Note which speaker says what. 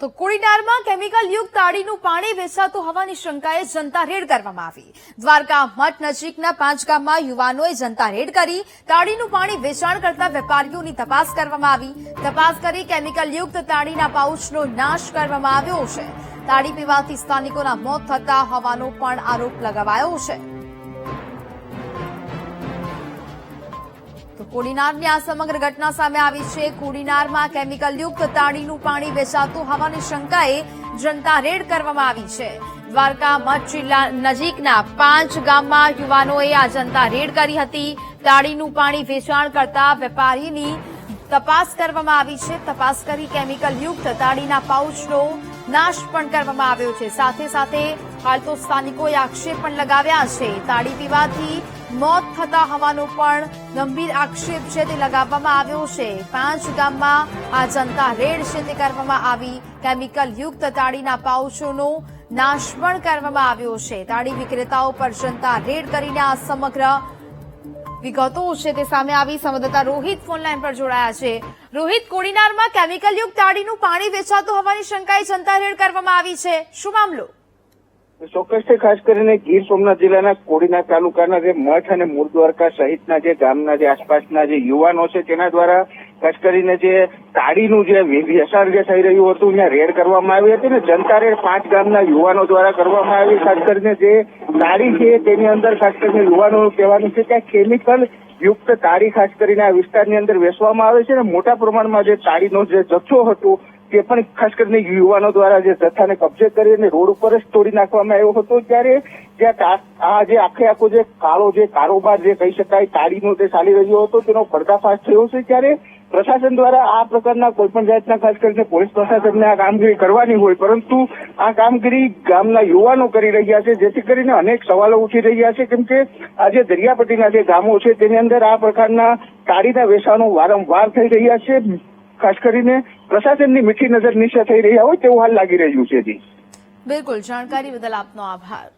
Speaker 1: તો કોડીનારમાં કેમિકલ યુક્ત તાળીનું પાણી વેચાતું હોવાની શંકાએ જનતા રેડ કરવામાં આવી. દ્વારકા મઠ નજીકના પાંચ ગામમાં યુવાનોએ જનતા રેડ કરી તાળીનું પાણી વેચાણ કરતા વેપારીઓની તપાસ કરવામાં આવી. તપાસ કરી કેમિકલ યુક્ત તાળીના પાઉચનો નાશ કરવામાં આવ્યો છે. તાળી પીવાથી સ્થાનિકોના મોત થતા હોવાનો પણ આરોપ લગાવાયો છે. કોડીનારની આ સમગ્ર ઘટના સામે આવી છે. કોડીનારમાં કેમિકલયુક્ત તાળીનું પાણી વેચાતું હોવાની શંકાએ જનતા રેડ કરવામાં આવી છે. દ્વારકા મત જિલ્લા નજીકના પાંચ ગામમાં યુવાનોએ આ જનતા રેડ કરી હતી. તાડીનું પાણી વેચાણ કરતા વેપારીની તપાસ કરવામાં આવી છે. તપાસ કરી કેમિકલયુક્ત તાળીના પાઉચનો નાશ પણ કરવામાં આવ્યો છે. સાથે સાથે હાલ તો સ્થાનિકોએ આક્ષેપ પણ લગાવ્યા છે. તાળી પીવાથી મોત થતા હોવાનો પણ ગંભીર આક્ષેપ છે તે લગાવવામાં આવ્યો છે. પાંચ ગામમાં આ જનતા રેડ છે તે કરવામાં આવી. કેમિકલ યુક્ત તાળીના પાઉચોનો નાશ પણ કરવામાં આવ્યો છે. તાળી વિક્રેતાઓ પર જનતા રેડ કરીને આ સમગ્ર વિગતો છે તે સામે આવી. સંવાદદાતા રોહિત ફોનલાઈન પર જોડાયા છે. રોહિત, કોડીનારમાં કેમિકલ યુક્ત તાડીનું પાણી વેચાતું હોવાની શંકાએ જનતા રેડ કરવામાં આવી છે. શું મામલો?
Speaker 2: ચોક્કસથી ખાસ કરીને ગીર સોમનાથ જિલ્લાના કોડીના તાલુકાના જે મઠ અને મૂળ દ્વારકા સહિતના જે ગામના જે આસપાસના જે યુવાનો છે, તેના દ્વારા ખાસ કરીને જે તાડીનું જે વ્યસન જે થઈ રહ્યું હતું, ત્યાં રેડ કરવામાં આવી હતી ને જનતા રેડ પાંચ ગામના યુવાનો દ્વારા કરવામાં આવી, ખાસ કરીને જે તાડી છે, તેની અંદર ખાસ કરીને યુવાનોનું કહેવાનું છે કે કેમિકલ યુક્ત તાળી ખાસ કરીને આ વિસ્તારની અંદર વેચવામાં આવે છે અને મોટા પ્રમાણમાં જે તાળીનો જે જથ્થો હતો, તે પણ ખાસ કરીને યુવાનો દ્વારા જે જથ્થાને કબજે કરી અને રોડ ઉપર જ તોડી નાખવામાં આવ્યો હતો. ત્યારે જે આ જે આખે આખો જે કાળો જે કારોબાર જે કહી શકાય તાળીનો જે ચાલી રહ્યો હતો, તેનો પર્દાફાશ થયો છે. ત્યારે પ્રશાસન દ્વારા આ પ્રકારના કોઈપણ જાતના ખાસ કરીને પોલીસ પ્રશાસનને આ કામગીરી કરવાની હોય, પરંતુ આ કામગીરી ગામના યુવાનો કરી રહ્યા છે, જેથી કરીને અનેક સવાલો ઉઠી રહ્યા છે. કેમ કે આજે દરિયાપટ્ટીના જે ગામો છે, તેની અંદર આ પ્રકારના કાળીના વેચાણો વારંવાર થઈ રહ્યા છે. ખાસ કરીને પ્રશાસનની મીઠી નજર નીચે થઈ રહ્યા હોય તેવું હાલ લાગી રહ્યું છે
Speaker 1: બિલકુલ. જાણકારી બદલ આપનો આભાર.